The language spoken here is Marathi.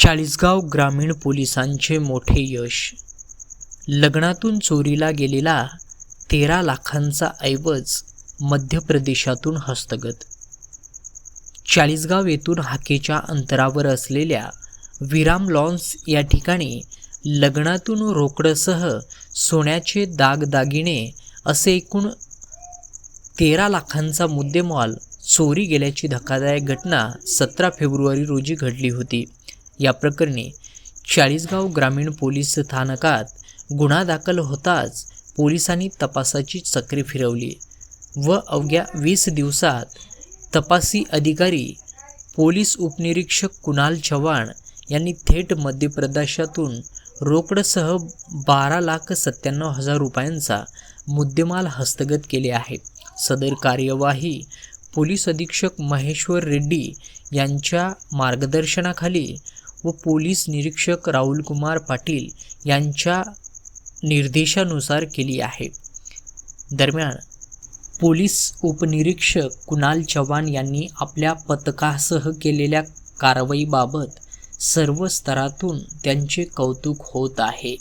चाळीसगाव ग्रामीण पोलिसांचे मोठे यश. लग्नातून चोरीला गेलेला तेरा लाखांचा ऐवज मध्य प्रदेशातून हस्तगत. चाळीसगाव येथून हाकेच्या अंतरावर असलेल्या विराम लॉन्स या ठिकाणी लग्नातून रोकडसह सोन्याचे दागदागिने असे एकूण तेरा लाखांचा मुद्देमाल चोरी गेल्याची धक्कादायक घटना सतरा फेब्रुवारी रोजी घडली होती. या प्रकरणी चाळीसगाव ग्रामीण पोलीस स्थानकात गुन्हा दाखल होताच पोलिसांनी तपासाची चक्रे फिरवली व अवघ्या वीस दिवसात तपासी अधिकारी पोलीस उपनिरीक्षक कुणाल चव्हाण यांनी थेट मध्य प्रदेशातून रोकडसह बारा लाख सत्त्याण्णव हजार रुपयांचा मुद्देमाल हस्तगत केले आहे सदर कार्यवाही पोलीस अधीक्षक महेश्वर रेड्डी यांच्या मार्गदर्शनाखाली व पोलीस निरीक्षक राहुलकुमार पाटील यांच्या निर्देशानुसार केली आहे. दरम्यान पोलीस उपनिरीक्षक कुणाल चव्हाण यांनी आपल्या पथकासह केलेल्या कारवाईबाबत सर्व स्तरातून त्यांचे कौतुक होत आहे.